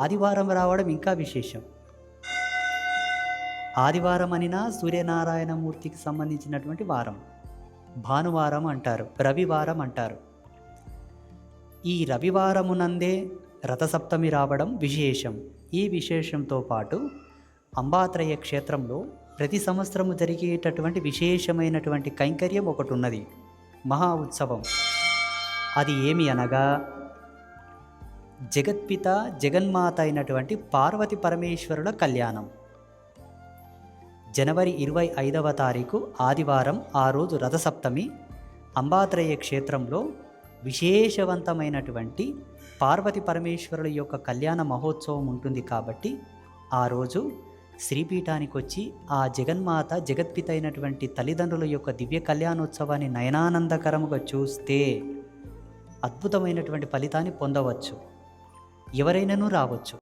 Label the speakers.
Speaker 1: ఆదివారం రావడం ఇంకా విశేషం. ఆదివారం అనినా సూర్యనారాయణమూర్తికి సంబంధించినటువంటి వారం. భానువారం అంటారు రవివారం అంటారు. ఈ రవివారమునందే రథసప్తమి రావడం విశేషం. ఈ విశేషంతో పాటు అంబాత్రయ క్షేత్రంలో ప్రతి సంవత్సరము జరిగేటటువంటి విశేషమైనటువంటి కైంకర్యం ఒకటి ఉన్నది మహా ఉత్సవం. అది ఏమి అనగా జగత్పిత జగన్మాత అయినటువంటి పార్వతి పరమేశ్వరుల కళ్యాణం. జనవరి ఇరవై ఐదవ తారీఖు ఆదివారం ఆ రోజు రథసప్తమి అంబాత్రయ క్షేత్రంలో విశేషవంతమైనటువంటి పార్వతి పరమేశ్వరుల యొక్క కళ్యాణ మహోత్సవం ఉంటుంది కాబట్టి ఆ రోజు శ్రీపీఠానికి వచ్చి ఆ జగన్మాత జగత్పిత అయినటువంటి తల్లిదండ్రుల యొక్క దివ్య కళ్యాణోత్సవాన్ని నయనానందకరముగా చూస్తే అద్భుతమైనటువంటి ఫలితాన్ని పొందవచ్చు. ఎవరైనాను రావచ్చు.